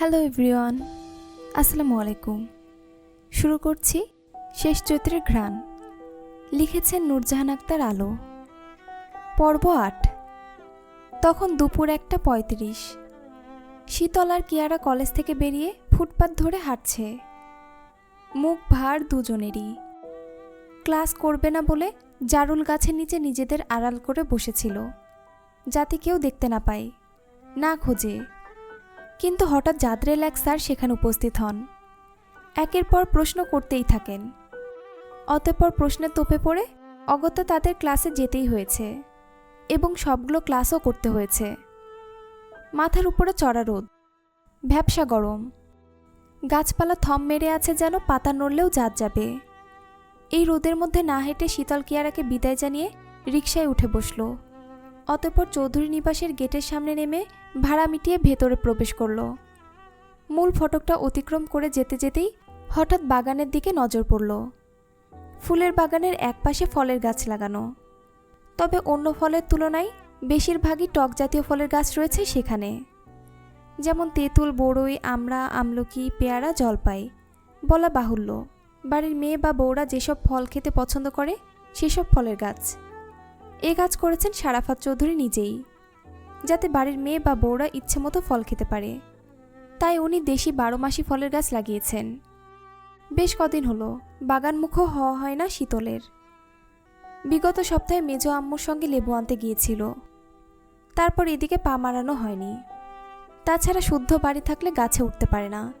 Hello everyone, আসসালামু আলাইকুম। শুরু করছি শেষ চৈত্রের ঘ্রাণ। লিখেছেন নূরজাহান আক্তার আলো। পর্ব আট। তখন দুপুর একটা পঁয়ত্রিশ। শীতল আর কিয়ারা কলেজ থেকে বেরিয়ে ফুটপাত ধরে হাঁটছে। মুখ ভার দুজনেরই। ক্লাস করবে না বলে জারুল গাছের নিচে নিজেদের আড়াল করে বসেছিল, যাতে কেউ দেখতে না পায়। না খোঁজে। কিন্তু হঠাৎ জাদরেল এক স্যার সেখানে উপস্থিত হন। একের পর প্রশ্ন করতেই থাকেন। অতঃপর প্রশ্নের তোপে পড়ে অগত্যা তাদের ক্লাসে যেতেই হয়েছে এবং সবগুলো ক্লাসও করতে হয়েছে। মাথার উপরে চড়া রোদ, ভ্যাবসা গরম। গাছপালা থম মেরে আছে যেন পাতা নড়লেও জাত যাবে। এই রোদের মধ্যে না হেঁটে শীতল কিয়ারাকে বিদায় জানিয়ে রিকশায় উঠে বসল। অতপর চৌধুরী নিবাসের গেটের সামনে নেমে ভাড়া মিটিয়ে ভেতরে প্রবেশ করল। মূল ফটকটা অতিক্রম করে যেতে যেতেই হঠাৎ বাগানের দিকে নজর পড়ল। ফুলের বাগানের একপাশে ফলের গাছ লাগানো। তবে অন্য ফলের তুলনায় বেশিরভাগই টক জাতীয় ফলের গাছ রয়েছে সেখানে। যেমন তেঁতুল, বড়ই, আমড়া, আমলকি, পেয়ারা, জলপাই বলা বাহুল্য। বাড়ির মেয়ে বা বউরা যেসব ফল খেতে পছন্দ করে, সেসব ফলের গাছ। এ গাছ করেছেন সারাফাত চৌধুরী নিজেই। যাতে বাড়ির মেয়ে বা বউরা ইচ্ছে মতো ফল খেতে পারে। তাই উনি দেশি বারো মাসি ফলের গাছ লাগিয়েছেন। বেশ কদিন হলো, বাগানমুখও হওয়া হয় না শীতলের। বিগত সপ্তাহে মেজ আম্মুর সঙ্গে লেবু আনতে গিয়েছিল। তারপর এদিকে পা মারানো হয়নি। তাছাড়া শুদ্ধ বাড়ি থাকলে গাছে উঠতে পারে না।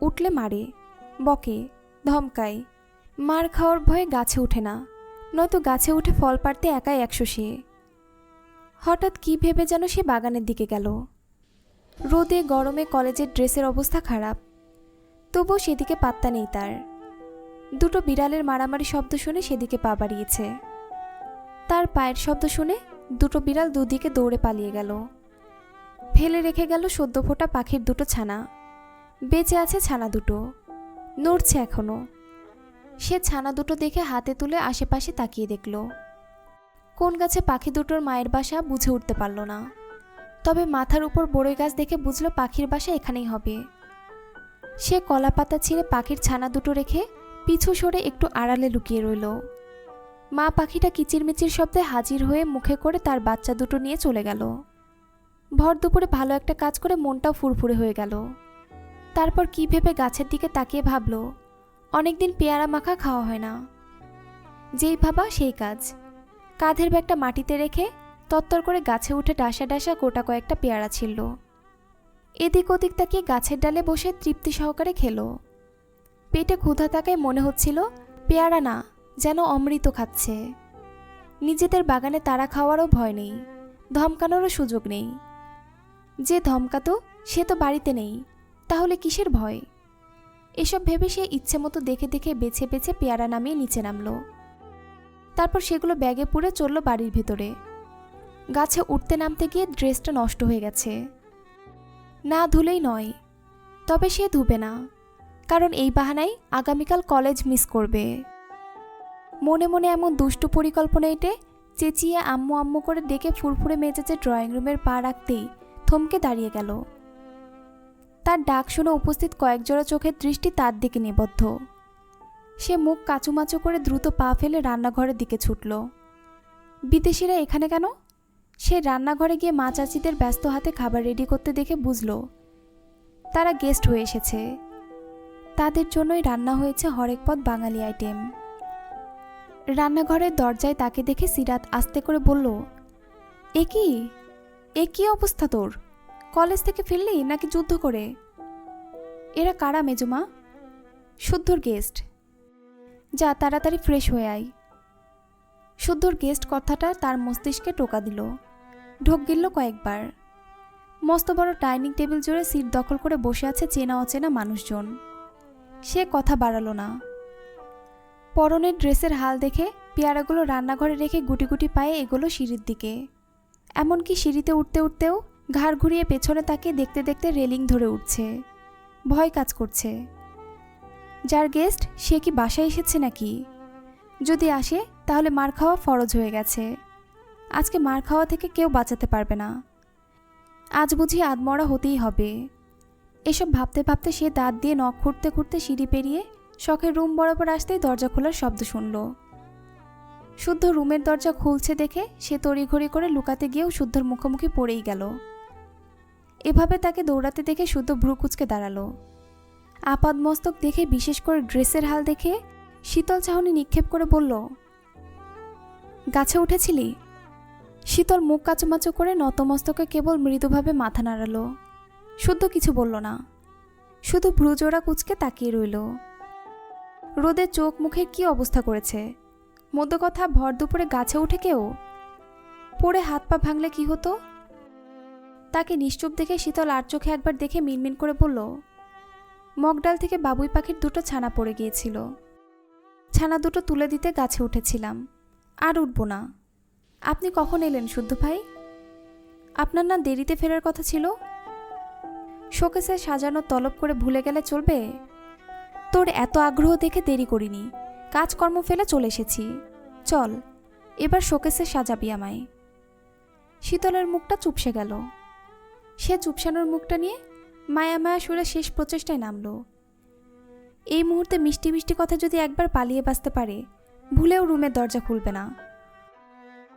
উঠলে মারে, বকে, ধমকায়। মার খাওয়ার ভয়ে গাছে ওঠে না। নয়তো গাছে উঠে ফল পাড়তে একাই একশো সে। হঠাৎ কি ভেবে যেন সে বাগানের দিকে গেল। রোদে, গরমে কলেজের ড্রেসের অবস্থা খারাপ। তবুও সেদিকে পাত্তা নেই তার। দুটো বিড়ালের মারামারি শব্দ শুনে সেদিকে পা বাড়িয়েছে। তার পায়ের শব্দ শুনে দুটো বিড়াল দুদিকে দৌড়ে পালিয়ে গেল। ফেলে রেখে গেল সদ্য ফোটা পাখির দুটো ছানা। বেঁচে আছে ছানা দুটো। নড়ছে এখনও। সে ছানা দুটো দেখে হাতে তুলে আশেপাশে তাকিয়ে দেখল। কোন গাছে পাখি দুটোর মায়ের বাসা বুঝে উঠতে পারল না। তবে মাথার উপর বড়ই গাছ দেখে বুঝল পাখির বাসা এখানেই হবে। সে কলা পাতা ছিঁড়ে পাখির ছানা দুটো রেখে পিছু সরে একটু আড়ালে লুকিয়ে রইল। মা পাখিটা কিচিরমিচির শব্দে হাজির হয়ে মুখে করে তার বাচ্চা দুটো নিয়ে চলে গেল। ভর দুপুরে ভালো একটা কাজ করে মনটাও ফুরফুরে হয়ে গেল। তারপর কি ভেবে গাছের দিকে তাকিয়ে ভাবল, অনেকদিন পেয়ারা মাখা খাওয়া হয় না। যেই ভাবা সেই কাজ। কাঁধের ব্যাগটা মাটিতে রেখে তত্তর করে গাছে উঠে ডাসা ডাসা গোটা কয়েকটা পেয়ারা ছিল। এদিক ওদিক তাকিয়ে গাছের ডালে বসে তৃপ্তি সহকারে খেলো। পেটে ক্ষুধা থাকায় মনে হচ্ছিল পেয়ারা না, যেন অমৃত খাচ্ছে। নিজেদের বাগানে তারা খাওয়ারও ভয় নেই, ধমকানোরও সুযোগ নেই। যে ধমকাতো, সে তো বাড়িতে নেই, তাহলে কিসের ভয়? এসব ভেবে সে ইচ্ছে মতো দেখে দেখে বেছে বেছে পেয়ারা নামিয়ে নিচে নামলো। তারপর সেগুলো ব্যাগে পুরে চলল বাড়ির ভেতরে। গাছে উঠতে নামতে গিয়ে ড্রেসটা নষ্ট হয়ে গেছে। না ধুলেই নয়, তবে সে ধুবে না, কারণ এই বাহানায় আগামীকাল কলেজ মিস করবে। মনে মনে এমন দুষ্টু পরিকল্পনা এটে চেঁচিয়ে আম্মু আম্মু করে ডেকে ফুরফুরে মেজেছে ড্রয়িং রুমের পা রাখতেই থমকে দাঁড়িয়ে গেল। তার ডাক শুনে উপস্থিত কয়েকজোড়া চোখের দৃষ্টি তার দিকে নিবদ্ধ। সে মুখ কাচুমাচু করে দ্রুত পা ফেলে রান্নাঘরের দিকে ছুটল। বিদেশিরা এখানে কেন? সে রান্নাঘরে গিয়ে মা চাচিদের ব্যস্ত হাতে খাবার রেডি করতে দেখে বুঝল, তারা গেস্ট হয়ে এসেছে। তাদের জন্যই রান্না হয়েছে হরেক পদ বাঙালি আইটেম রান্নাঘরের দরজায় তাকে দেখে সিরাত আস্তে করে বলল, এ কি? এ কি অবস্থা তোর? কলেজ থেকে ফিরলি নাকি যুদ্ধ করে? এরা কারা মেজমা শুদ্ধর গেস্ট যা তাড়াতাড়ি ফ্রেশ হয়ে আয়। শুদ্ধর গেস্ট কথাটা তার মস্তিষ্কে টোকা দিল। ঢোক গিলল কয়েকবার। মস্ত বড় ডাইনিং টেবিল জুড়ে সিট দখল করে বসে আছে চেনা অচেনা মানুষজন। সে কথা বাড়ালো না। পরনের ড্রেসের হাল দেখে পেয়ারাগুলো রান্নাঘরে রেখে গুটি গুটি পায়ে এগুলো সিঁড়ির দিকে। এমনকি সিঁড়িতে উঠতে উঠতেও ঘাড় ঘুরিয়ে পেছনে তাকে দেখতে দেখতে রেলিং ধরে উঠছে। ভয় কাজ করছে। যার গেস্ট সে কি বাসায় এসেছে নাকি? যদি আসে, তাহলে মার খাওয়া ফরজ হয়ে গেছে। আজকে মার খাওয়া থেকে কেউ বাঁচাতে পারবে না। আজ বুঝি আদমরা হতেই হবে। এসব ভাবতে ভাবতে সে দাঁত দিয়ে নখ খুঁড়তে খুঁড়তে সিঁড়ি পেরিয়ে শখের রুম বরাবর আসতেই দরজা খোলার শব্দ শুনল। শুদ্ধ রুমের দরজা খুলছে দেখে সে তড়িঘড়ি করে লুকাতে গিয়েও শুদ্ধর মুখোমুখি পড়েই গেল। এভাবে তাকে দৌড়াতে দেখে শুদ্ধ ভ্রু কুচকে দাঁড়াল। আপাদ মস্তক দেখে, বিশেষ করে ড্রেসের হাল দেখে, শীতল চাহনি নিক্ষেপ করে বলল, গাছে উঠেছিলি? শীতল মুখ কাচুমাচু করে নতমস্তকে কেবল মৃদুভাবে মাথা নাড়ালো। শুদ্ধ কিছু বলল না। শুধু ভ্রুজোড়া কুচকে তাকিয়ে রইল। রোদে চোখ মুখের কি অবস্থা করেছে? মধ্য কথা, ভর দুপুরে গাছে উঠে কেউ? পড়ে হাত পা ভাঙলে কি হতো? তাকে নিশ্চুপ দেখে শীতল আর চোখে একবার দেখে মিনমিন করে বলল মগডাল থেকে বাবুই পাখির দুটো ছানা পড়ে গিয়েছিল। ছানা দুটো তুলে দিতে গাছে উঠেছিলাম। আর উঠব না। আপনি কখন এলেন শুদ্ধ ভাই? আপনার না দেরিতে ফেরার কথা ছিল? শোকেসে সাজানো তলব করে ভুলে গেলে চলবে? তোর এত আগ্রহ দেখে দেরি করিনি। কাজকর্ম ফেলে চলে এসেছি। চল, এবার শোকেসে সাজাবি আমায়। শীতলের মুখটা চুপসে গেল। সে চুপসানোর মুখটা নিয়ে মায়া মায়া সুরে শেষ প্রচেষ্টায় নামল। এই মুহূর্তে মিষ্টি মিষ্টি কথা যদি একবার পালিয়ে বাঁচতে পারে, ভুলেও রুমের দরজা খুলবে না।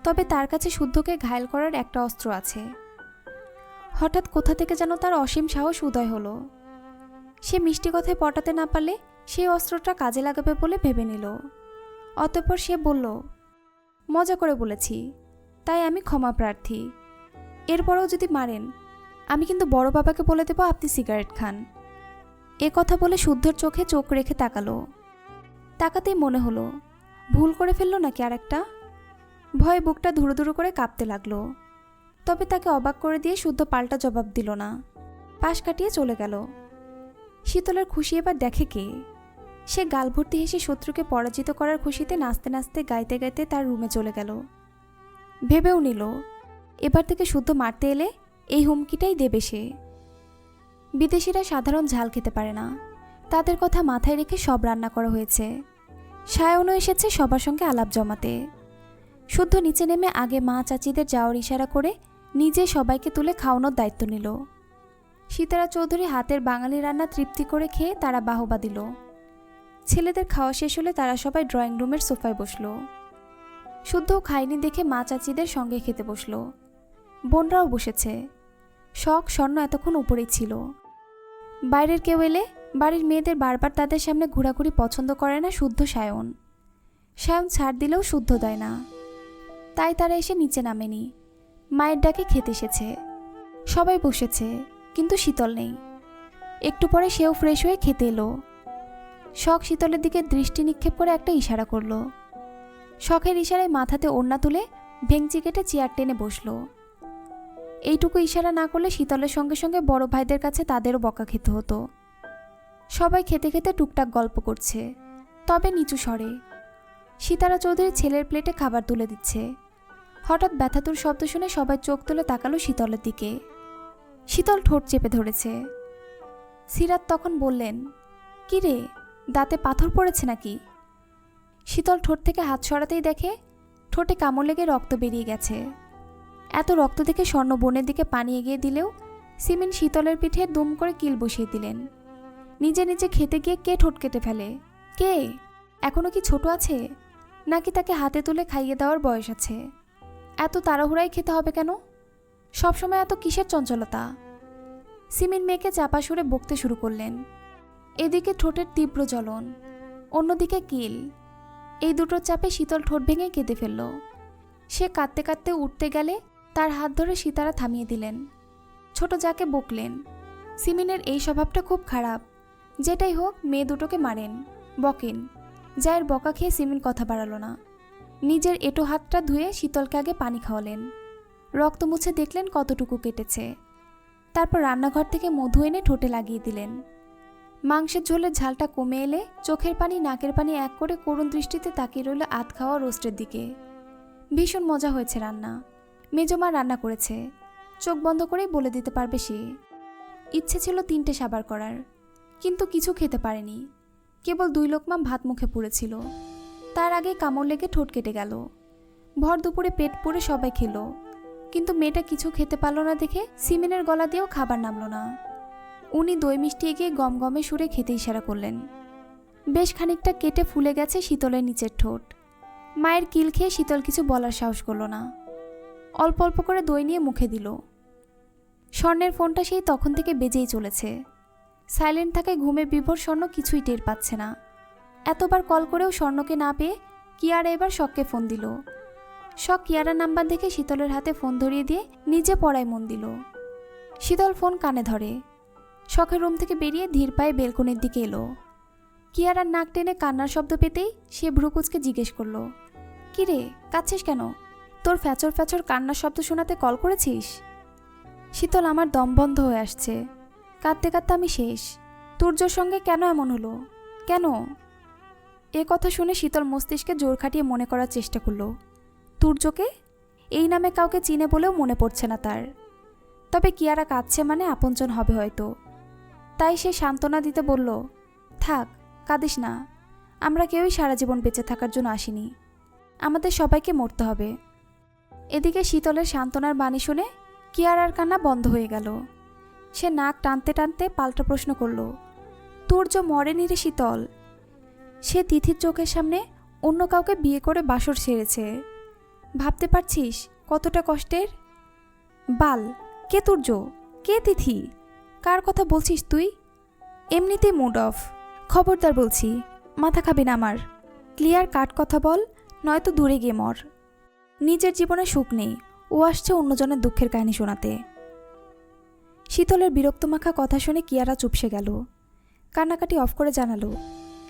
তবে তার কাছে শুদ্ধকে ঘায়েল করার একটা অস্ত্র আছে। হঠাৎ কোথা থেকে যেন তার অসীম সাহস উদয় হলো। সে মিষ্টি কথায় পটাতে না পারলে সেই অস্ত্রটা কাজে লাগাবে বলে ভেবে নিল। অতঃপর সে বলল, মজা করে বলেছি, তাই আমি ক্ষমা প্রার্থী। এরপরেও যদি মারেন আমি কিন্তু বড় বাবাকে বলে দেবো আপনি সিগারেট খান। এ কথা বলে শুদ্ধর চোখে চোখ রেখে তাকালো। তাকাতেই মনে হলো, ভুল করে ফেলল নাকি আর একটা ভয়ে বুকটা ধুরু ধুরু করে কাঁপতে লাগল। তবে তাকে অবাক করে দিয়ে শুদ্ধ পাল্টা জবাব দিল না। পাশ কাটিয়ে চলে গেল। শীতলের খুশি এবার দেখে কে? সে গাল ভর্তি হেসে শত্রুকে পরাজিত করার খুশিতে নাচতে নাচতে গাইতে গাইতে তার রুমে চলে গেল। ভেবেও নিল, এবার থেকে শুদ্ধ মারতে এলে এই হুমকিটাই দেবে সে। বিদেশিরা সাধারণ ঝাল খেতে পারে না। তাদের কথা মাথায় রেখে সব রান্না করা হয়েছে। সায়নও এসেছে সবার সঙ্গে আলাপ জমাতে। শুদ্ধ নিচে নেমে আগে মা চাচিদের যাওয়ার ইশারা করে নিজে সবাইকে তুলে খাওয়ানোর দায়িত্ব নিল। সীতারা চৌধুরী হাতের বাঙালি রান্না তৃপ্তি করে খেয়ে তারা বাহবা দিল। ছেলেদের খাওয়া শেষ হলে তারা সবাই ড্রয়িং রুমের সোফায় বসল। শুদ্ধ খায়নি দেখে মা চাচিদের সঙ্গে খেতে বসল। বোনরাও বসেছে। শখ স্বর্ণ এতক্ষণ উপরেই ছিল। বাইরের কেউ এলে বাড়ির মেয়েদের বারবার তাদের সামনে ঘোরাঘুরি পছন্দ করে না শুদ্ধ সায়ন। সায়ন ছাড় দিলেও শুদ্ধ দেয় না। তাই তারা এসে নিচে নামেনি। মায়ের ডাকে খেতে এসেছে। সবাই বসেছে, কিন্তু শীতল নেই। একটু পরে সেও ফ্রেশ হয়ে খেতে এলো। শখ শীতলের দিকে দৃষ্টি নিক্ষেপ করে একটা ইশারা করল। শখের ইশারায় মাথাতে ওড়না তুলে ভেংচি কেটে চেয়ার টেনে বসল। এইটুকু ইশারা না করলে শীতলের সঙ্গে সঙ্গে বড় ভাইদের কাছে তাদেরও বকা খেতে হতো। সবাই খেতে খেতে টুকটাক গল্প করছে। তবে নিচু স্বরে, সীতারা চৌধুরী ছেলের প্লেটে খাবার তুলে দিচ্ছে। হঠাৎ ব্যথাতুর শব্দ শুনে সবাই চোখ তুলে তাকালো শীতলের দিকে। শীতল ঠোঁট চেপে ধরেছে। সিরাত তখন বললেন, কি রে, দাঁতে পাথর পড়েছে নাকি? শীতল ঠোঁট থেকে হাত সরাতেই দেখে ঠোঁটে কামড় লেগে রক্ত বেরিয়ে গেছে। এত রক্ত দেখে স্বর্ণ বোনের দিকে পানি এগিয়ে দিলেও সিমিন শীতলের পিঠে দুম করে কিল বসিয়ে দিলেন। নিজে নিজে খেতে গিয়ে কে ঠোঁট কেটে ফেলে? কে? এখনও কি ছোট আছে? নাকি তাকে হাতে তুলে খাইয়ে দেওয়ার বয়স আছে? এত তাড়াহুড়াই খেতে হবে কেন? সবসময় এত কিসের চঞ্চলতা? সিমিন মেয়েকে চাপা সুরে বকতে শুরু করলেন। এদিকে ঠোঁটের তীব্র জ্বলন, অন্যদিকে কিল। এই দুটোর চাপে শীতল ঠোঁট ভেঙে কেঁদে ফেলল। সে কাঁদতে কাঁদতে উঠতে গেলে তার হাত ধরে সীতারা থামিয়ে দিলেন। ছোট যাকে বকলেন, সিমিনের এই স্বভাবটা খুব খারাপ। যেটাই হোক, মেয়ে দুটোকে মারেন, বকেন। যায়ের বকা খেয়ে সিমিন কথা বাড়ালো না। নিজের এটো হাতটা ধুয়ে শীতলকে আগে পানি খাওয়ালেন। রক্ত মুছে দেখলেন কতটুকু কেটেছে। তারপর রান্নাঘর থেকে মধু এনে ঠোঁটে লাগিয়ে দিলেন। মাংসের ঝোলের ঝালটা কমে এলে চোখের পানি, নাকের পানি এক করে করুণ দৃষ্টিতে তাকিয়ে রইল আত খাওয়া রোস্টের দিকে। ভীষণ মজা হয়েছে রান্না। মেজমা রান্না করেছে। চোখ বন্ধ করেই বলে দিতে পারবে সে। ইচ্ছে ছিল তিনটে সাবার করার, কিন্তু কিছু খেতে পারেনি। কেবল দুই লোকমা ভাত মুখে পুড়েছিল। তার আগে কামড় লেগে ঠোঁট কেটে গেল। ভর দুপুরে পেট পুড়ে সবাই খেলো। কিন্তু মেয়েটা কিছু খেতে পারল না দেখে সিমেনের গলা দিয়েও খাবার নামলো না। উনি দই মিষ্টি এগিয়ে গমগমে সুরে খেতে ইশারা করলেন। বেশ খানিকটা কেটে ফুলে গেছে শীতলের নিচের ঠোঁট। মায়ের কিল খেয়ে শীতল কিছু বলার সাহস করল না। অল্প অল্প করে দই নিয়ে মুখে দিল। স্বর্ণের ফোনটা সেই তখন থেকে বেজেই চলেছে। সাইলেন্ট থাকায় ঘুমে বিভোর স্বর্ণ কিছুই টের পাচ্ছে না। এতবার কল করেও স্বর্ণকে না পেয়ে কিয়ারা এবার শখকে ফোন দিল। শখ কিয়ারার নাম্বার দেখে শীতলের হাতে ফোন ধরিয়ে দিয়ে নিজে পড়ায় মন দিল। শীতল ফোন কানে ধরে। শখের রুম থেকে বেরিয়ে ধীর পায়ে বেলকনির দিকে এলো। কিয়ারার নাক টেনে কান্নার শব্দ পেতেই সে ভ্রুকুচকে জিজ্ঞেস করল, কিরে কাচ্ছিস কেন? তোর ফ্যাচর ফ্যাচর কান্নার শব্দ শোনাতে কল করেছিস? শীতল আমার দম বন্ধ হয়ে আসছে। কাঁদতে কাঁদতে আমি শেষ। তুর্যর সঙ্গে কেন এমন হলো? কেন? এ কথা শুনে শীতল মস্তিষ্কে জোর খাটিয়ে মনে করার চেষ্টা করল। তুর্যকে? এই নামে কাউকে চিনে বলেও মনে পড়ছে না তার। তবে কিয়ারা কাঁদছে মানে আপনজন হবে হয়তো। তাই সে সান্ত্বনা দিতে বলল, থাক, কাঁদিস না। আমরা কেউই সারা জীবন বেঁচে থাকার জন্য আসিনি। আমাদের সবাইকে মরতে হবে। এদিকে শীতলের সান্ত্বনার বাণী শুনে কিয়ারার কান্না বন্ধ হয়ে গেল। সে নাক টানতে টানতে পাল্টা প্রশ্ন করল তুর্য মরেনি রে শীতল। সে তিথির চোখের সামনে অন্য কাউকে বিয়ে করে বাসর সেরেছে ভাবতে পারছিস কতটা কষ্টের? বাল, কে তুর্য কে তিথি? কার কথা বলছিস তুই? এমনিতেই মুড অফ। খবরদার বলছি, মাথা খাবি না আমার। ক্লিয়ার কাট কথা বল, নয়তো দূরে গিয়ে মর। নিজের জীবনে সুখ নেই। ও আসছে অন্যজনের দুঃখের কাহিনী শোনাতে। শীতলের বিরক্তমাখা কথা শুনে কিয়ারা চুপসে গেল। কান্নাকাটি অফ করে জানালো,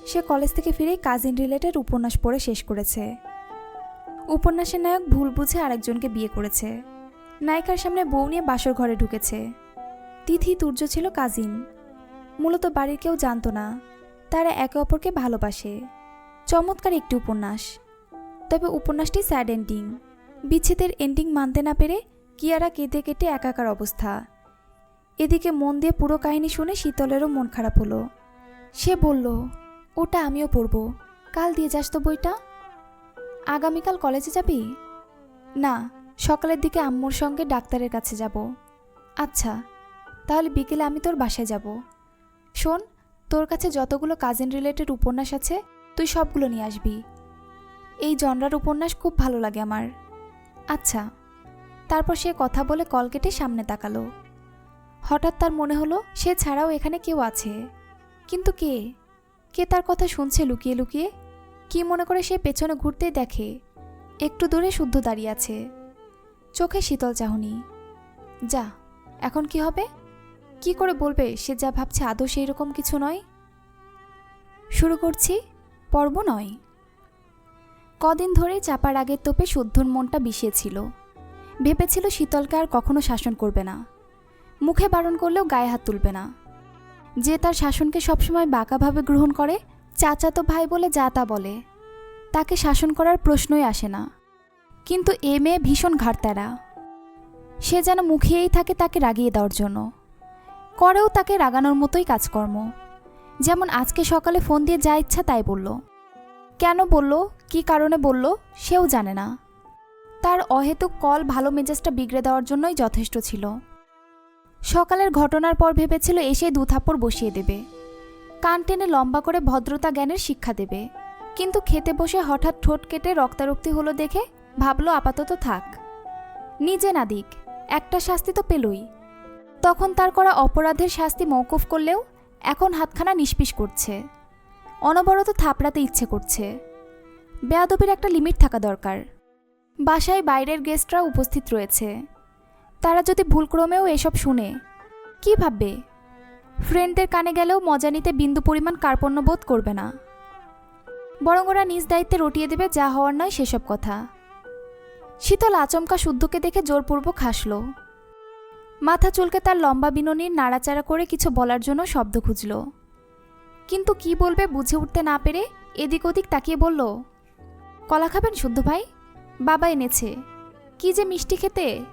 সে কলেজ থেকে ফিরেই কাজিন রিলেটেড উপন্যাস পড়ে শেষ করেছে। উপন্যাসের নায়ক ভুল বুঝে আরেকজনকে বিয়ে করেছে। নায়িকার সামনে বউ নিয়ে বাসর ঘরে ঢুকেছে। তিথি তুর্য ছিল কাজিন। মূলত বাড়ির কেউ জানতো না, তারা একে অপরকে ভালোবাসে। চমৎকার একটি উপন্যাস। তবে উপন্যাসটি স্যাড এন্ডিং। বিচ্ছেদের এন্ডিং মানতে না পেরে কিয়ারা কেঁদে কেটে একাকার অবস্থা। এদিকে মন দিয়ে পুরো কাহিনী শুনে শীতলেরও মন খারাপ হলো। সে বলল, ওটা আমিও পড়ব। কাল দিয়ে যাস তো বইটা। আগামীকাল কলেজে যাবি? না, সকালের দিকে আম্মুর সঙ্গে ডাক্তারের কাছে যাব। আচ্ছা তাহলে বিকেলে আমি তোর বাসায় যাব। শোন, তোর কাছে যতগুলো কাজিন রিলেটেড উপন্যাস আছে, তুই সবগুলো নিয়ে আসবি। এই জনরার উপন্যাস খুব ভালো লাগে আমার। আচ্ছা তারপর সে কথা বলে কল কেটে সামনে তাকালো। হঠাৎ তার মনে হলো, সে ছাড়াও এখানে কেউ আছে। কিন্তু কে? কে তার কথা শুনছে লুকিয়ে লুকিয়ে? কি মনে করে সে পেছনে ঘুরতেই দেখে? একটু দূরে শুদ্ধ দাঁড়িয়ে আছে। চোখে শীতল চাহনি। যা, এখন কি হবে? কি করে বলবে, সে যা ভাবছে আদৌ সেই রকম কিছু নয়? শুরু করছি, পর্ব নয়। কদিন ধরেই চাপার আগের তোপে শুদ্ধর মনটা বিষিয়েছিল ভেবেছিল শীতলকে আর কখনো শাসন করবে না। মুখে বারণ করলেও গায়ে হাত তুলবে না। যে তার শাসনকে সবসময় বাঁকাভাবে গ্রহণ করে চাচাতো ভাই বলে যা তা বলে। তাকে শাসন করার প্রশ্নই আসে না। কিন্তু এ মেয়ে ভীষণ ঘাটতারা সে যেন মুখিয়েই থাকে তাকে রাগিয়ে দেওয়ার জন্য। করেও তাকে রাগানোর মতোই কাজকর্ম। যেমন আজকে সকালে ফোন দিয়ে যা ইচ্ছা তাই বলল। কেন বলল? কি কারণে বলল সেও জানে না। তার অহেতুক কল ভালো মেজাজটা বিগড়ে দেওয়ার জন্যই যথেষ্ট ছিল। সকালের ঘটনার পর ভেবেছিল এসে দু থাপ্পড় বসিয়ে দেবে। কান টেনে লম্বা করে ভদ্রতা জ্ঞানের শিক্ষা দেবে। কিন্তু খেতে বসে হঠাৎ ঠোঁট কেটে রক্তারক্তি হলো দেখে ভাবলো আপাতত থাক। নিজে না দিক, একটা শাস্তি তো পেলই। তখন তার করা অপরাধের শাস্তি মৌকুফ করলেও এখন হাতখানা নিষ্পিস করছে। অনবরত থাপড়াতে ইচ্ছে করছে। বেয়াদবির একটা লিমিট থাকা দরকার। বাসায় বাইরের গেস্টরা উপস্থিত রয়েছে। তারা যদি ভুলক্রমেও এসব শুনে, কি ভাববে? ফ্রেন্ডদের কানে গেলেও মজা নিতে বিন্দু পরিমাণ কার্পণ্য বোধ করবে না। বরং ওরা নিজ দায়িত্বে রটিয়ে দেবে যা হওয়ার নয় সেসব কথা। শীতল আচমকা শুদ্ধকে দেখে জোরপূর্বক হাসল। মাথা চুলকে তার লম্বা বিননির নাড়াচাড়া করে কিছু বলার জন্য শব্দ খুঁজল। কিন্তু কি বলবে বুঝে উঠতে না পেরে এদিক ওদিক তাকিয়ে বলল কলা খাবেন শুদ্ধ ভাই? বাবা এনেছে। কি যে মিষ্টি খেতে?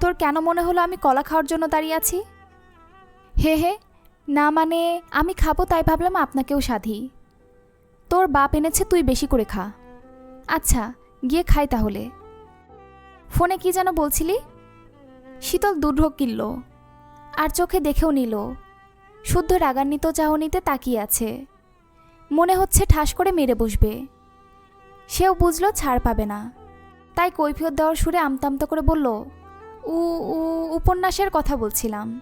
তোর কেন মনে হলো আমি কলা খাওয়ার জন্য দাঁড়িয়ে আছি? হে হে, না মানে আমি খাব তাই ভাবলাম আপনাকেও সাধি। তোর বাপ এনেছে, তুই বেশি করে খা। আচ্ছা গিয়ে খাই তাহলে। ফোনে কি যেন বলছিলি? শীতল দুঢোক কিনল। আর চোখে দেখেও নিল। শুদ্ধ রাগান্বিত চাহনিতে তাকিয়ে আছে। মনে হচ্ছে ঠাস করে মেরে বসবে। সেও বুঝলো ছাড় পাবে না। তাই কৈফিয়ত দেওয়ার সুরে আমতামতা করে বলল, উ উ, উপন্যাসের কথা বলছিলাম।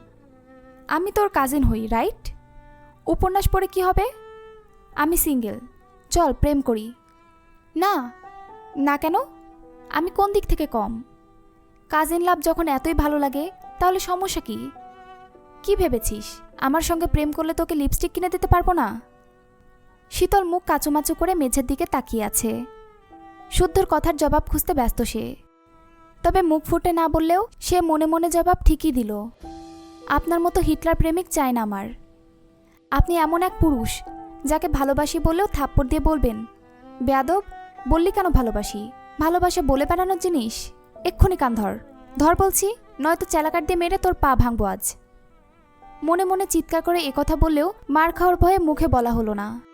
আমি তোর কাজিন হই রাইট উপন্যাস পড়ে কি হবে? আমি সিঙ্গেল চল, প্রেম করি। না না কেন? আমি কোন দিক থেকে কম? কাজিন লাভ যখন এতই ভালো লাগে, তাহলে সমস্যা কি? কি ভেবেছিস? আমার সঙ্গে প্রেম করলে তোকে লিপস্টিক কিনে দিতে পারব না? শীতল মুখ কাচুমাচু করে মেঝের দিকে তাকিয়ে আছে। শুদ্ধর কথার জবাব খুঁজতে ব্যস্ত সে। তবে মুখ ফুটে না বললেও সে মনে মনে জবাব ঠিকই দিল। আপনার মতো হিটলার প্রেমিক চায় না আমার। আপনি এমন এক পুরুষ, যাকে ভালোবাসি বললেও থাপ্পড় দিয়ে বলবেন, বেয়াদব, বললি কেন ভালোবাসি? ভালোবাসা বলে বেড়ানোর জিনিস? এক্ষুনি কান ধর। ধর বলছি, নয়তো চেলাকাট দিয়ে মেরে তোর পা ভাঙবো আজ। মনে মনে চিৎকার করে একথা বললেও মার খাওয়ার ভয়ে মুখে বলা হলো না।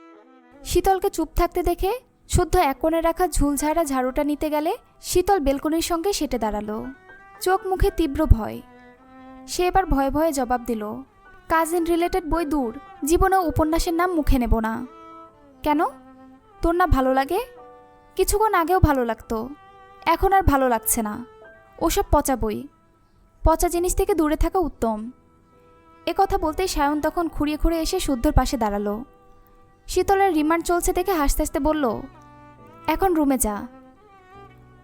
শীতলকে চুপ থাকতে দেখে শুদ্ধ এক কোণে রাখা ঝুলঝাড়া ঝাড়ুটা নিতে গেলে শীতল বেলকনির সঙ্গে সেটে দাঁড়াল। চোখ মুখে তীব্র ভয়। সে এবার ভয়ে ভয়ে জবাব দিল, কাজিন রিলেটেড বই দূর, জীবনে উপন্যাসের নাম মুখে নেব না। কেন? তোর না ভালো লাগে? কিছুক্ষণ আগেও ভালো লাগতো, এখন আর ভালো লাগছে না। ওসব পচা বই, পচা জিনিস থেকে দূরে থাকা উত্তম। এ কথা বলতেই সায়ন তখন খুঁড়িয়ে খুঁড়ে এসে শুদ্ধর পাশে দাঁড়াল। শীতলের রিমান্ড চলছে দেখে হাসতে হাসতে বলল, এখন রুমে যা।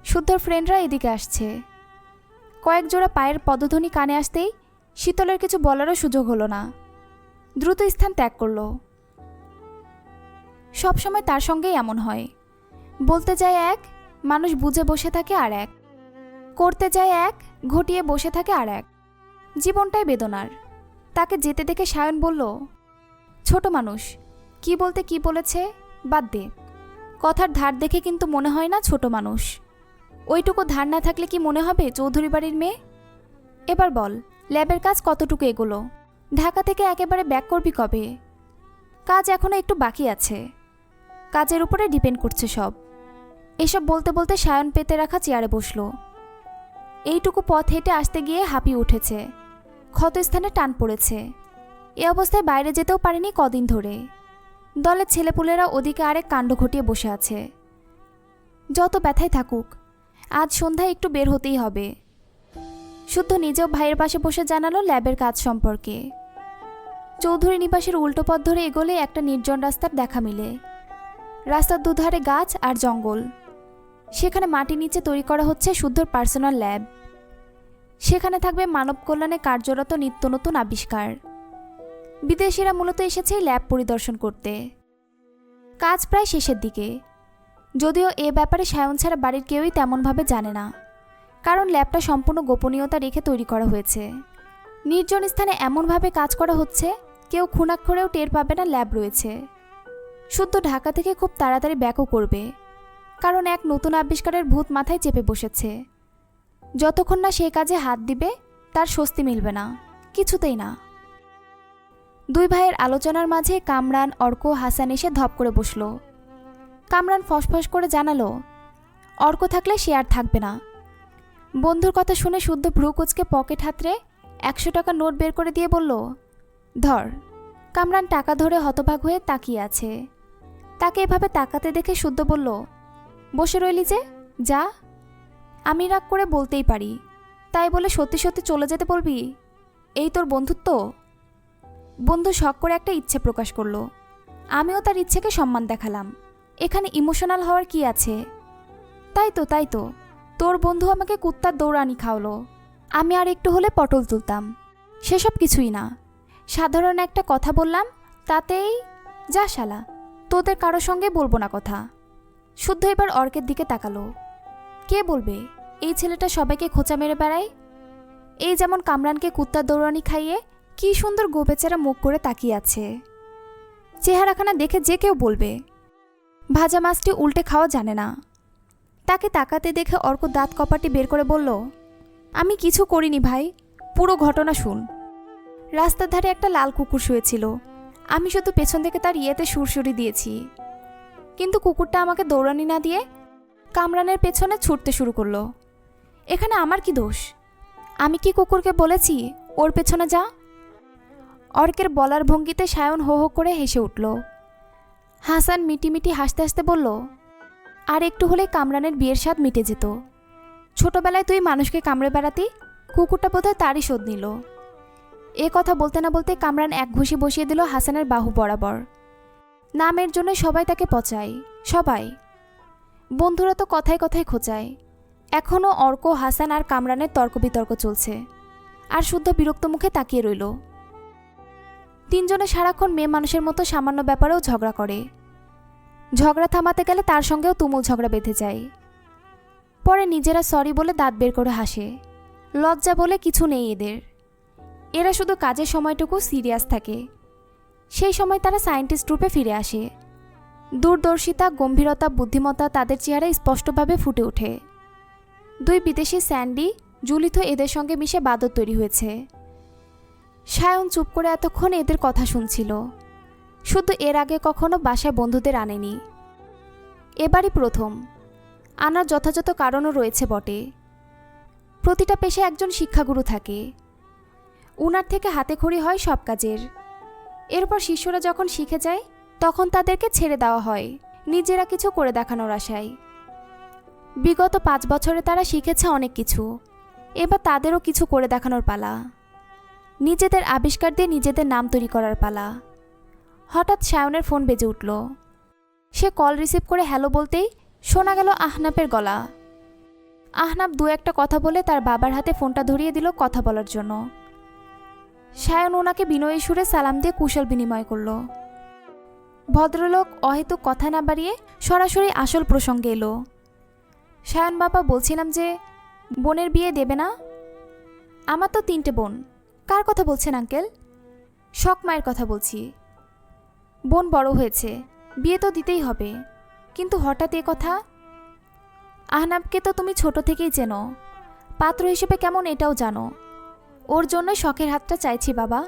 শুদ্ধর ফ্রেন্ডরা এদিকে আসছে। কয়েক জোড়া পায়ের পদধ্বনি কানে আসতেই শীতলের কিছু বলারও সুযোগ হলো না। দ্রুত স্থান ত্যাগ করল। সবসময় তার সঙ্গেই এমন হয়। বলতে যায় এক, মানুষ বুঝে বসে থাকে আর এক। করতে যায় এক, ঘটিয়ে বসে থাকে আর এক। জীবনটাই বেদনার। তাকে যেতে দেখে সায়ন বলল, ছোট মানুষ কি বলতে কি বলেছে? বাদ দে। কথার ধার দেখে কিন্তু মনে হয় না ছোট মানুষ। ওইটুকু ধার না থাকলে কি মনে হবে চৌধুরী বাড়ির মেয়ে? এবার বল, ল্যাবের কাজ কতটুকু এগোলো? ঢাকা থেকে একেবারে ব্যাক করবি কবে? কাজ এখনও একটু বাকি আছে। কাজের উপরে ডিপেন্ড করছে সব। এসব বলতে বলতে সায়ন পেতে রাখা চেয়ারে বসল। এইটুকু পথ হেঁটে আসতে গিয়ে হাঁপিয়ে উঠেছে। ক্ষতস্থানে টান পড়েছে। এ অবস্থায় বাইরে যেতেও পারেনি কদিন ধরে। দলের ছেলেপুলেরা ওদিকে আরেক কাণ্ড ঘটিয়ে বসে আছে। যত ব্যথাই থাকুক, আজ সন্ধ্যায় একটু বের হতেই হবে। শুদ্ধ নিজেও ভাইয়ের পাশে বসে জানালো ল্যাবের কাজ সম্পর্কে। চৌধুরী নিবাসের উল্টো পথ ধরে এগোলে একটা নির্জন রাস্তার দেখা মিলে। রাস্তার দুধারে গাছ আর জঙ্গল। সেখানে মাটি নিচে তৈরি করা হচ্ছে শুদ্ধর পার্সোনাল ল্যাব। সেখানে থাকবে মানব কল্যাণে কার্যরত নিত্য নতুন আবিষ্কার। বিদেশিরা মূলত এসেছে ল্যাব পরিদর্শন করতে। কাজ প্রায় শেষের দিকে। যদিও এ ব্যাপারে সায়ন ছাড়া বাড়ির কেউই তেমনভাবে জানে না, কারণ ল্যাবটা সম্পূর্ণ গোপনীয়তা রেখে তৈরি করা হয়েছে। নির্জন স্থানে এমনভাবে কাজ করা হচ্ছে, কেউ খুনাক্ষরেও টের পাবে না ল্যাব রয়েছে। শুদ্ধ ঢাকা থেকে খুব তাড়াতাড়ি ব্যাকও করবে, কারণ এক নতুন আবিষ্কারের ভূত মাথায় চেপে বসেছে। যতক্ষণ না সে কাজে হাত দিবে, তার স্বস্তি মিলবে না, কিছুতেই না। দুই ভাইয়ের আলোচনার মাঝে কামরান, অর্ক, হাসান এসে ধপ করে বসল। কামরান ফসফস করে জানালো, অর্ক থাকলে সে আর থাকবে না। বন্ধুর কথা শুনে শুদ্ধ ভ্রু কুচকে পকেট হাতরে একশো টাকা নোট বের করে দিয়ে বলল, ধর। কামরান টাকা ধরে হতভাগ হয়ে তাকিয়ে আছে। তাকে এভাবে তাকাতে দেখে শুদ্ধ বলল, বসে রইলি যে, যা। আমি রাগ করে বলতেই পারি। তাই বলে সত্যি সত্যি চলে যেতে বলবি? এই তোর বন্ধুত্ব? বন্ধু শখ করে একটা ইচ্ছে প্রকাশ করল। আমিও তার ইচ্ছেকে সম্মান দেখালাম। এখানে ইমোশনাল হওয়ার কি আছে? তাই তো তাই তো। তোর বন্ধু আমাকে কুত্তার দৌড়ানি খাওয়ালো। আমি আর একটু হলে পটল তুলতাম। সেসব কিছুই না। সাধারণ একটা কথা বললাম, তাতেই, যা শালা, তোদের কারও সঙ্গে বলব না কথা। শুদ্ধ এবার অর্কের দিকে তাকালো। কে বলবে? এই ছেলেটা সবাইকে খোঁচা মেরে বেড়ায়? এই যেমন কামরানকে কুত্তার দৌড়ানি খাইয়ে কি সুন্দর গোবেচারা মুখ করে তাকিয়ে আছে। চেহারাখানা দেখে যে কেউ বলবে, ভাজা মাছটি উল্টে খাওয়া জানে না। তাকে তাকাতে দেখে অর্ক দাঁত কপাটি বের করে বলল, আমি কিছু করিনি ভাই, পুরো ঘটনা শুন। রাস্তার ধারে একটা লাল কুকুর শুয়েছিল। আমি শুধু পেছন থেকে তার ইয়েতে সুরসুরি দিয়েছি। কিন্তু কুকুরটা আমাকে দৌড়ানি না দিয়ে কামরানের পেছনে ছুটতে শুরু করল। এখানে আমার কি দোষ? আমি কি কুকুরকে বলেছি, ওর পেছনে যা অর্কের বলার ভঙ্গিতে সায়ন হো হো করে হেসে উঠল। হাসান মিটিমিটি হাসতে হাসতে বলল, আর একটু হলে কামরানের বিয়ের স্বাদ মিটে যেত। ছোটবেলায় তুই মানুষকে কামড়ে বেড়াতি, কুকুরটা বোধহয় তারই শোধ নিল। এ কথা বলতে না বলতে কামরান এক ঘুষি বসিয়ে দিল হাসানের বাহু বরাবর। নামের জন্য সবাই তাকে পচায়, সবাই। বন্ধুরা তো কথায় কথায় খোঁচায়। এখনও অর্ক, হাসান আর কামরানের তর্ক বিতর্ক চলছে। আর শুদ্ধ বিরক্ত মুখে তাকিয়ে রইল। তিনজনে সারাক্ষণ মেয়ে মানুষের মতো সামান্য ব্যাপারেও ঝগড়া করে। ঝগড়া থামাতে গেলে তার সঙ্গেও তুমুল ঝগড়া বেঁধে যায়। পরে নিজেরা সরি বলে দাঁত বের করে হাসে। লজ্জা বলে কিছু নেই এদের। এরা শুধু কাজের সময়টুকু সিরিয়াস থাকে। সেই সময় তারা সায়েন্টিস্ট রূপে ফিরে আসে। দূরদর্শিতা, গম্ভীরতা, বুদ্ধিমত্তা তাদের চেহারায় স্পষ্টভাবে ফুটে ওঠে। দুই বিদেশি স্যান্ডি, জুলিথ এদের সঙ্গে মিশে বাদর তৈরি হয়েছে। সায়ন চুপ করে এতক্ষণ এদের কথা শুনছিল। শুধু এর আগে কখনো বাসায় বন্ধুদের আনেনি। এবারই প্রথম। আনার যথাযথ কারণও রয়েছে বটে। প্রতিটা পেশায় একজন শিক্ষাগুরু থাকে। উনার থেকে হাতে খড়ি হয় সব কাজের। এরপর শিষ্যরা যখন শিখে যায়, তখন তাদেরকে ছেড়ে দেওয়া হয়। নিজেরা কিছু করে দেখানোর আশায়। বিগত পাঁচ বছরে তারা শিখেছে অনেক কিছু। এবার তাদেরও কিছু করে দেখানোর পালা। নিজেদের আবিষ্কার দিয়ে নিজেদের নাম তৈরি করার পালা। হঠাৎ সায়নের ফোন বেজে উঠল। সে কল রিসিভ করে হ্যালো বলতেই শোনা গেল আহনাপের গলা। আহনাব দু একটা কথা বলে তার বাবার হাতে ফোনটা ধরিয়ে দিল কথা বলার জন্য। সায়ন ওনাকে বিনয়ী সুরে সালাম দিয়ে কুশল বিনিময় করল। ভদ্রলোক অহেতুক কথা না বাড়িয়ে সরাসরি আসল প্রসঙ্গে এলো। সায়ন বাবা, বলছিলাম যে, বোনের বিয়ে দেবে না? আমার তো তিনটে বোন। কার কথা বলছেন, আঙ্কেল? শখ মায়ের কথা বলছি। বোন বড় হয়েছে, বিয়ে তো দিতেই হবে। কিন্তু হঠাৎ এ কথা? আহনাবকে তো তুমি ছোট থেকেই চেনো। পাত্র হিসেবে কেমন এটাও জানো। ওর জন্য শখের হাতটা চাইছি, বাবা।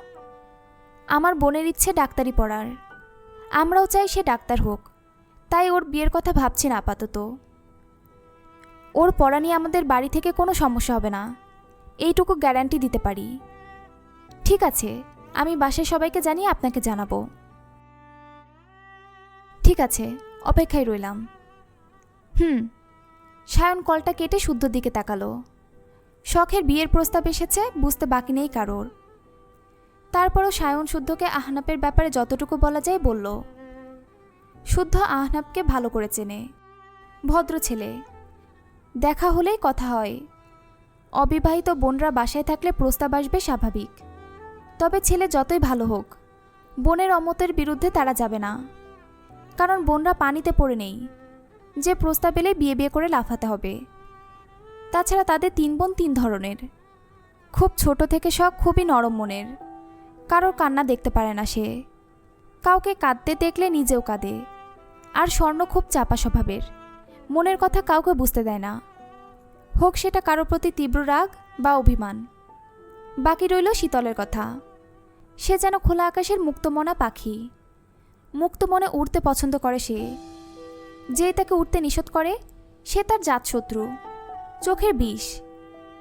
আমার বোনের ইচ্ছে ডাক্তারি পড়ার। আমরাও চাই সে ডাক্তার হোক। তাই ওর বিয়ের কথা ভাবছি না আপাতত। ওর পড়া নিয়ে আমাদের বাড়ি থেকে কোনো সমস্যা হবে না। এইটুকু গ্যারান্টি দিতে পারি। ঠিক আছে, আমি বাসায় সবাইকে জানিয়ে আপনাকে জানাব। ঠিক আছে, অপেক্ষায় রইলাম। হুম, সায়ন কলটা কেটে শুদ্ধ দিকে তাকালো। শখের বিয়ের প্রস্তাব এসেছে, বুঝতে বাকি নেই কারোর। তারপরও সায়ন শুদ্ধকে আহনাপের ব্যাপারে যতটুকু বলা যায় বলল। শুদ্ধ আহনাপকে ভালো করে চেনে। ভদ্র ছেলে। দেখা হলেই কথা হয়। অবিবাহিত বোনরা বাসায় থাকলে প্রস্তাব আসবে স্বাভাবিক। তবে ছেলে যতই ভালো হোক, বোনের অমতের বিরুদ্ধে তারা যাবে না। কারণ বোনরা পানিতে পড়ে নেই। যে প্রস্তাব এলে বিয়ে বিয়ে করে লাফাতে হবে। তাছাড়া তাদের তিন বোন তিন ধরনের। খুব ছোট থেকে সব খুবই নরম মনের। কারোর কান্না দেখতে পারে না সে। কাউকে কাঁদতে দেখলে নিজেও কাঁদে। আর স্বর্ণ খুব চাপা স্বভাবের। মনের কথা কাউকে বুঝতে দেয় না। হোক সেটা কারোর প্রতি তীব্র রাগ বা অভিমান। বাকি রইল শীতলের কথা। সে যেন খোলা আকাশের মুক্তমনা পাখি। মুক্ত মনে উড়তে পছন্দ করে সে। যেই তাকে উঠতে নিষেধ করে, সে তার জাতশত্রু। চোখের বিষ।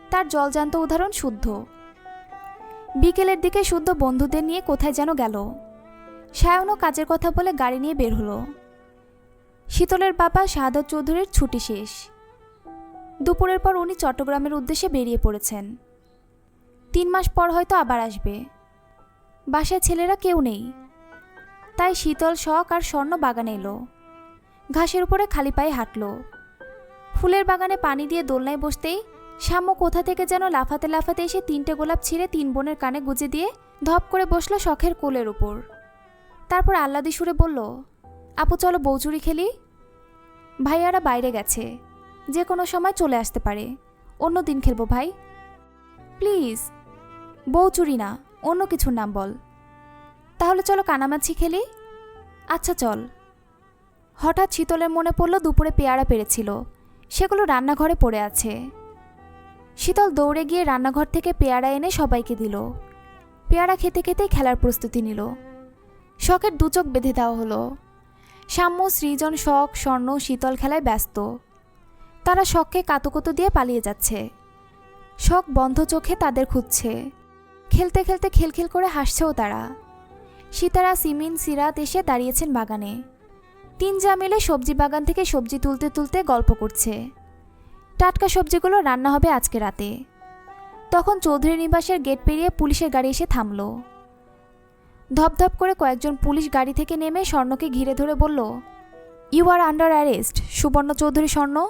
তার জলজান্ত উদাহরণ শুদ্ধ। বিকেলের দিকে শুদ্ধ বন্ধুদের নিয়ে কোথায় যেন গেল। সায়নও কাজের কথা বলে গাড়ি নিয়ে বের হলো। শীতলের বাবা শাহাদত চৌধুরীর ছুটি শেষ। দুপুরের পর উনি চট্টগ্রামের উদ্দেশ্যে বেরিয়ে পড়েছেন। তিন মাস পর হয়তো আবার আসবে। বাসায় ছেলেরা কেউ নেই। তাই শীতল শখ আর স্বর্ণ বাগানে এলো। ঘাসের উপরে খালি পায়ে হাঁটল। ফুলের বাগানে পানি দিয়ে দোলনায় বসতেই শ্যাম্য কোথা থেকে যেন লাফাতে লাফাতে এসে তিনটে গোলাপ ছিঁড়ে তিন বোনের কানে গুজে দিয়ে ধপ করে বসল শখের কোলের উপর। তারপর আল্লাদি সুরে বলল, আপু, চলো বৌচুরি খেলি। ভাইয়ারা বাইরে গেছে। যে কোনো সময় চলে আসতে পারে। অন্য দিন খেলব ভাই। প্লিজ। বৌচুরি না, অন্য কিছুর নাম বল। তাহলে চলো কানামাছি খেলি? আচ্ছা চল। হঠাৎ শীতলের মনে পড়ল দুপুরে পেয়ারা পেরেছিল। সেগুলো রান্নাঘরে পড়ে আছে। শীতল দৌড়ে গিয়ে রান্নাঘর থেকে পেয়ারা এনে সবাইকে দিল। পেয়ারা খেতে খেতে খেলার প্রস্তুতি নিল। শখের দুচোখ বেঁধে দেওয়া হলো। সাম্য, সৃজন, শখ, স্বর্ণ, শীতল খেলায় ব্যস্ত। তারা শখকে কাতুকুতু দিয়ে পালিয়ে যাচ্ছে। শখ বন্ধ চোখে তাদের খুঁজছে। খেলতে খেলতে খেলখেল করে হাসছেও তারা। সীতারা, সিমিন, সিরাত এসে দাঁড়িয়েছেন বাগানে। তিন যা মিলে সবজি বাগান থেকে সবজি তুলতে তুলতে গল্প করছে। টাটকা সবজিগুলো রান্না হবে আজকে রাতে। তখন চৌধুরী নিবাসের গেট পেরিয়ে পুলিশের গাড়ি এসে থামল। ধপধপ করে কয়েকজন পুলিশ গাড়ি থেকে নেমে স্বর্ণকে ঘিরে ধরে বলল ইউ আর আন্ডার অ্যারেস্ট সুবর্ণ চৌধুরী স্বর্ণ।